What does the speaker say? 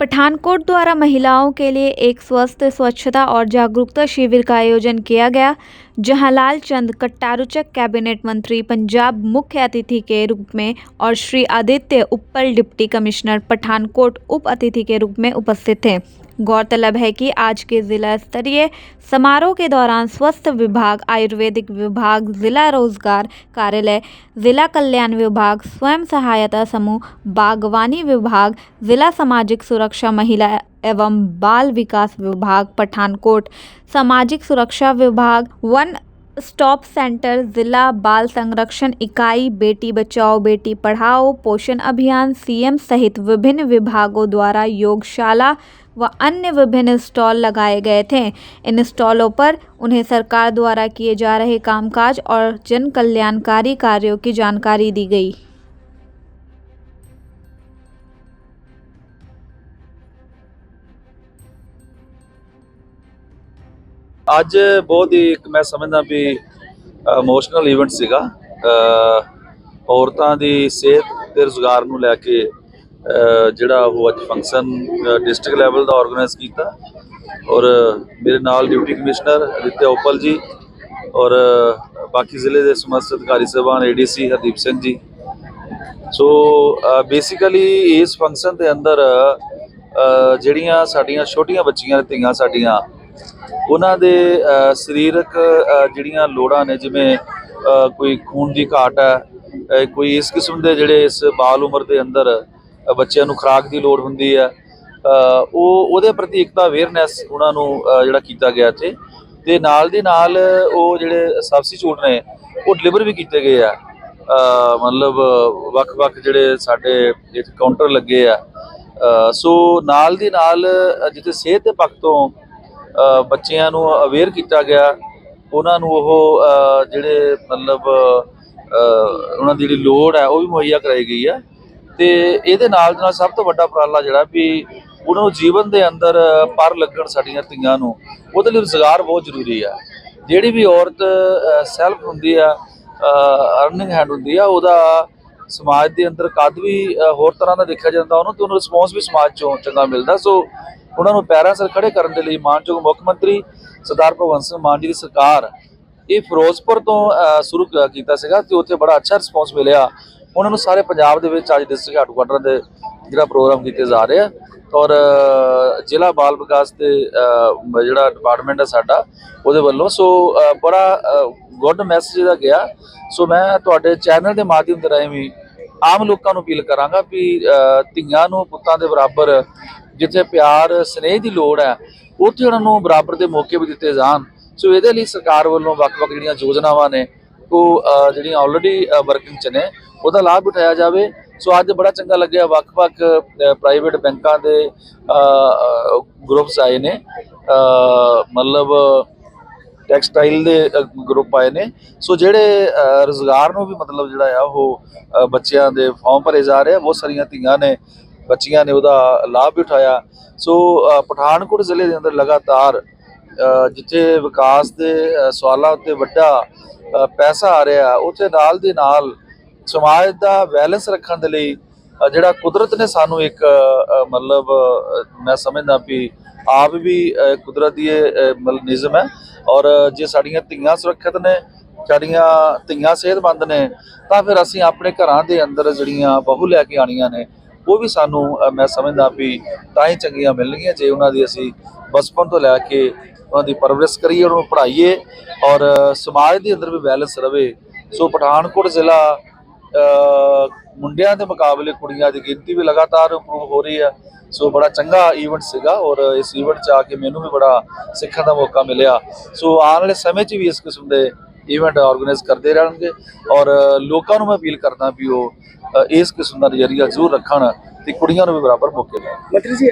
पठानकोट द्वारा महिलाओं के लिए एक स्वस्थ, स्वच्छता और जागरूकता शिविर का आयोजन किया गया, जहाँ लालचंद कट्टारूचक कैबिनेट मंत्री, पंजाब मुख्य अतिथि के रूप में और श्री आदित्य उप्पल डिप्टी कमिश्नर पठानकोट उप अतिथि के रूप में उपस्थित थे। गौरतलब है कि आज के जिला स्तरीय समारोह के दौरान स्वास्थ्य विभाग, आयुर्वेदिक विभाग, जिला रोज़गार कार्यालय, जिला कल्याण विभाग, स्वयं सहायता समूह, बागवानी विभाग, जिला सामाजिक सुरक्षा महिला एवं बाल विकास विभाग, पठानकोट, सामाजिक सुरक्षा विभाग, वन स्टॉप सेंटर, जिला बाल संरक्षण इकाई, बेटी बचाओ, बेटी पढ़ाओ, पोषण अभियान, सीएम सहित विभिन्न विभागों द्वारा योगशाला व अन्य विभिन्न स्टॉल लगाए गए थे। इन स्टॉलों पर उन्हें सरकार द्वारा किए जा रहे कामकाज और जन कल्याणकारी कार्यों की जानकारी दी गई। ਅੱਜ ਬਹੁਤ ਹੀ ਇੱਕ ਮੈਂ ਸਮਝਦਾ ਵੀ ਇਮੋਸ਼ਨਲ ਇਵੈਂਟ ਸੀਗਾ। ਔਰਤਾਂ ਦੀ ਸਿਹਤ ਤੇ ਰੁਜ਼ਗਾਰ ਨੂੰ ਲੈ ਕੇ ਜਿਹੜਾ ਉਹ ਅੱਜ ਫੰਕਸ਼ਨ ਡਿਸਟ੍ਰਿਕਟ ਲੈਵਲ ਦਾ ਆਰਗੇਨਾਈਜ਼ ਕੀਤਾ। ਔਰ ਮੇਰੇ ਨਾਲ ਡਿਪਟੀ ਕਮਿਸ਼ਨਰ ਅਦਿੱਤਿਆ ਉਪਲ ਜੀ ਔਰ ਬਾਕੀ ਜ਼ਿਲ੍ਹੇ ਦੇ ਸਮਸਤ ਅਧਿਕਾਰੀ Subhan ADC Hardeep Singh ji. So basically ਇਸ ਫੰਕਸ਼ਨ ਦੇ ਅੰਦਰ ਜਿਹੜੀਆਂ ਸਾਡੀਆਂ ਛੋਟੀਆਂ ਬੱਚੀਆਂ ਨੇ, ਧੀਆਂ ਸਾਡੀਆਂ ਉਹਨਾਂ ਦੇ ਸਰੀਰਕ ਜਿਹੜੀਆਂ ਲੋੜਾਂ ਨੇ, ਜਿਵੇਂ ਕੋਈ ਖੂਨ ਦੀ ਘਾਟ ਹੈ ਕੋਈ ਇਸ ਕਿਸਮ ਦੇ ਜਿਹੜੇ ਇਸ ਬਾਲ ਉਮਰ ਦੇ ਅੰਦਰ ਬੱਚਿਆਂ ਨੂੰ ਖੁਰਾਕ ਦੀ ਲੋੜ ਹੁੰਦੀ ਹੈ ਉਹ, ਉਹਦੇ ਪ੍ਰਤੀ ਇੱਕ ਤਾਂ ਅਵੇਅਰਨੈਸ ਉਹਨਾਂ ਨੂੰ ਜਿਹੜਾ ਕੀਤਾ ਗਿਆ ਇੱਥੇ। ਤੇ ਨਾਲ ਦੀ ਨਾਲ ਉਹ ਜਿਹੜੇ ਸਬਸਟੀਟਿਊਟ ਨੇ, ਉਹ ਡਿਲੀਵਰ ਵੀ ਕੀਤੇ ਗਏ ਆ। ਮਤਲਬ ਵੱਖ-ਵੱਖ ਜਿਹੜੇ ਸਾਡੇ ਇੱਥੇ ਕਾਊਂਟਰ ਲੱਗੇ ਆ। ਸੋ ਨਾਲ ਦੀ ਨਾਲ ਜਿੱਥੇ ਸਿਹਤ ਦੇ ਪੱਖ ਤੋਂ ਬੱਚਿਆਂ ਨੂੰ ਅਵੇਅਰ ਕੀਤਾ ਗਿਆ। ਉਹਨਾਂ ਨੂੰ ਉਹ ਜਿਹੜੇ ਮਤਲਬ ਉਹਨਾਂ ਦੀ ਜਿਹੜੀ ਲੋੜ ਹੈ, ਉਹ ਵੀ ਮੁਹੱਈਆ ਕਰਾਈ ਗਈ ਹੈ। ਤੇ ਇਹਦੇ ਨਾਲ ਨਾਲ ਸਭ ਤੋਂ ਵੱਡਾ ਉਪਰਾਲਾ ਜਿਹੜਾ ਵੀ ਉਹਨਾਂ ਨੂੰ ਜੀਵਨ ਦੇ ਅੰਦਰ ਪਰ ਲੱਗਣ ਸਾਡੀਆਂ ਧੀਆਂ ਨੂੰ, ਉਹਦੇ ਲਈ ਰੁਜ਼ਗਾਰ ਬਹੁਤ ਜ਼ਰੂਰੀ ਆ ਜਿਹੜੀ ਵੀ ਔਰਤ ਸੈਲਫ ਹੁੰਦੀ ਆ ਅਰਨਿੰਗ ਹੈਂਡ ਹੁੰਦੀ ਆ, ਉਹਦਾ ਸਮਾਜ ਦੇ ਅੰਦਰ ਕਦ ਵੀ ਹੋਰ ਤਰ੍ਹਾਂ ਦਾ ਦੇਖਿਆ ਜਾਂਦਾ, ਉਹਨੂੰ ਤੇ ਉਹਨੂੰ ਰਿਸਪੌਂਸ ਵੀ ਸਮਾਜ ਚੋਂ ਚੰਗਾ ਮਿਲਦਾ। ਸੋ ਉਹਨਾਂ ਨੂੰ ਪੈਰਾਂ ਸਿਰ ਖੜੇ ਕਰਨ ਦੇ ਲਈ ਮਾਨਯੋਗ ਮੁੱਖ ਮੰਤਰੀ ਸਰਦਾਰ ਭਗਵੰਤ ਸਿੰਘ ਮਾਨ ਜੀ ਦੀ ਸਰਕਾਰ ਇਹ ਫਿਰੋਜ਼ਪੁਰ ਤੋਂ ਸ਼ੁਰੂ ਕੀਤਾ ਸੀਗਾ ਤੇ ਉੱਥੇ ਬੜਾ ਅੱਛਾ ਰਿਸਪੌਂਸ ਮਿਲਿਆ। ਉਹਨਾਂ ਨੂੰ ਸਾਰੇ ਪੰਜਾਬ ਦੇ ਵਿੱਚ ਅੱਜ ਡਿਸਟ੍ਰਿਕਟ ਹੈੱਡਕੁਆਟਰ ਦੇ ਜਿਹੜਾ ਪ੍ਰੋਗਰਾਮ ਕੀਤੇ ਜਾ ਰਹੇ ਆ ਔਰ ਜ਼ਿਲ੍ਹਾ ਬਾਲ ਵਿਕਾਸ ਤੇ ਜਿਹੜਾ ਡਿਪਾਰਟਮੈਂਟ ਹੈ ਸਾਡਾ, ਉਹਦੇ ਵੱਲੋਂ। ਸੋ ਬੜਾ ਗੁੱਡ ਮੈਸੇਜ ਦਾ ਗਿਆ। ਸੋ ਮੈਂ ਤੁਹਾਡੇ ਚੈਨਲ ਦੇ ਮਾਧਿਅਮ ਦੇ ਰਾਹੀਂ ਵੀ ਆਮ ਲੋਕਾਂ ਨੂੰ ਅਪੀਲ ਕਰਾਂਗਾ ਵੀ ਧੀਆਂ ਨੂੰ ਪੁੱਤਾਂ ਦੇ ਬਰਾਬਰ ਜਿੱਥੇ ਪਿਆਰ ਸਨੇਹ ਦੀ ਲੋੜ ਹੈ ਉੱਥੇ ਉਹਨਾਂ ਨੂੰ ਬਰਾਬਰ ਦੇ ਮੌਕੇ ਵੀ ਦਿੱਤੇ ਜਾਣ। ਸੋ ਇਹਦੇ ਲਈ ਸਰਕਾਰ ਵੱਲੋਂ ਵੱਖ-ਵੱਖ ਜਿਹੜੀਆਂ ਯੋਜਨਾਵਾਂ ਨੇ ਉਹ ਜਿਹੜੀਆਂ ਆਲਰੇਡੀ ਵਰਕਿੰਗ ਚ ਨੇ ਉਹਦਾ ਲਾਭ ਉਠਾਇਆ ਜਾਵੇ। ਸੋ ਅੱਜ ਬੜਾ ਚੰਗਾ ਲੱਗਿਆ ਵੱਖ-ਵੱਖ ਪ੍ਰਾਈਵੇਟ ਬੈਂਕਾਂ ਦੇ ਗਰੁੱਪਸ ਆਏ ਨੇ। ਮਤਲਬ ਟੈਕਸਟਾਈਲ ਦੇ ਗਰੁੱਪ ਆਏ ਨੇ। ਸੋ ਜਿਹੜੇ ਅ, ਰੁਜ਼ਗਾਰ ਨੂੰ ਵੀ ਮਤਲਬ ਜਿਹੜਾ ਆ ਉਹ ਬੱਚਿਆਂ ਦੇ ਫਾਰਮ ਭਰੇ ਜਾ ਰਹੇ ਆ ਬਹੁਤ ਸਾਰੀਆਂ ਧੀਆਂ ਨੇ ਬੱਚੀਆਂ ਨੇ ਉਹਦਾ ਲਾਭ ਵੀ ਉਠਾਇਆ। ਸੋ ਪਠਾਨਕੋਟ ਜ਼ਿਲ੍ਹੇ ਦੇ ਅੰਦਰ ਲਗਾਤਾਰ ਜਿੱਥੇ ਵਿਕਾਸ ਦੇ ਸਵਾਲਾਂ ਉੱਤੇ ਵੱਡਾ ਪੈਸਾ ਆ ਰਿਹਾ, ਉੱਥੇ ਨਾਲ ਦੇ ਨਾਲ ਸਮਾਜ ਦਾ ਬੈਲੈਂਸ ਰੱਖਣ ਦੇ ਲਈ ਜਿਹੜਾ ਕੁਦਰਤ ਨੇ ਸਾਨੂੰ ਇੱਕ ਮਤਲਬ ਮੈਂ ਸਮਝਦਾ ਵੀ ਆਪ ਵੀ ਕੁਦਰਤ ਦੀ ਇਹ ਮਤਲਬ ਨਿਯਮ ਹੈ ਔਰ ਜੇ ਸਾਡੀਆਂ ਧੀਆਂ ਸੁਰੱਖਿਅਤ ਨੇ, ਸਾਡੀਆਂ ਧੀਆਂ ਸਿਹਤਮੰਦ ਨੇ, ਤਾਂ ਫਿਰ ਅਸੀਂ ਆਪਣੇ ਘਰਾਂ ਦੇ ਅੰਦਰ ਜਿਹੜੀਆਂ ਬਹੂ ਲੈ ਕੇ ਆਣੀਆਂ ਨੇ ਉਹ ਵੀ ਸਾਨੂੰ ਮੈਂ ਸਮਝਦਾ ਵੀ ਤਾਂ ਹੀ ਚੰਗੀਆਂ ਮਿਲਣਗੀਆਂ ਜੇ ਉਹਨਾਂ ਦੀ ਅਸੀਂ ਬਚਪਨ ਤੋਂ ਲੈ ਕੇ ਉਹਨਾਂ ਦੀ ਪਰਵਰਿਸ਼ ਕਰੀਏ, ਉਹਨਾਂ ਨੂੰ ਪੜ੍ਹਾਈਏ ਔਰ ਸਮਾਜ ਦੇ ਅੰਦਰ ਵੀ ਬੈਲੈਂਸ ਰਵੇ। ਸੋ ਪਠਾਨਕੋਟ ਜ਼ਿਲ੍ਹਾ ਮੁੰਡਿਆਂ ਦੇ ਮੁਕਾਬਲੇ ਕੁੜੀਆਂ ਦੀ ਗਿਣਤੀ ਵੀ ਲਗਾਤਾਰ ਇੰਪਰੂਵ ਹੋ ਰਹੀ ਹੈ। ਸੋ ਬੜਾ ਚੰਗਾ ਈਵੈਂਟ ਸੀਗਾ ਔਰ ਇਸ ਈਵੈਂਟ 'ਚ ਆ ਕੇ ਮੈਨੂੰ ਵੀ ਬੜਾ ਸਿੱਖਣ ਦਾ ਮੌਕਾ ਮਿਲਿਆ। ਸੋ ਆਉਣ ਵਾਲੇ ਸਮੇਂ 'ਚ ਵੀ ਇਸ ਕਿਸਮ ਦੇ ਈਵੈਂਟ ਆਰਗੇਨਾਈਜ਼ ਕਰਦੇ ਰਹਿਣਗੇ ਔਰ ਲੋਕਾਂ ਨੂੰ ਮੈਂ ਅਪੀਲ ਕਰਦਾ ਵੀ ਉਹ ਇਸ ਕਿਸਮ ਦਾ ਨਜ਼ਰੀਆ ਜ਼ਰੂਰ ਰੱਖਣ ਤੇ ਕੁੜੀਆਂ ਨੂੰ ਵੀ ਬਰਾਬਰ ਮੌਕੇ ਦੇਣ ਮੰਤਰੀ ਜੀ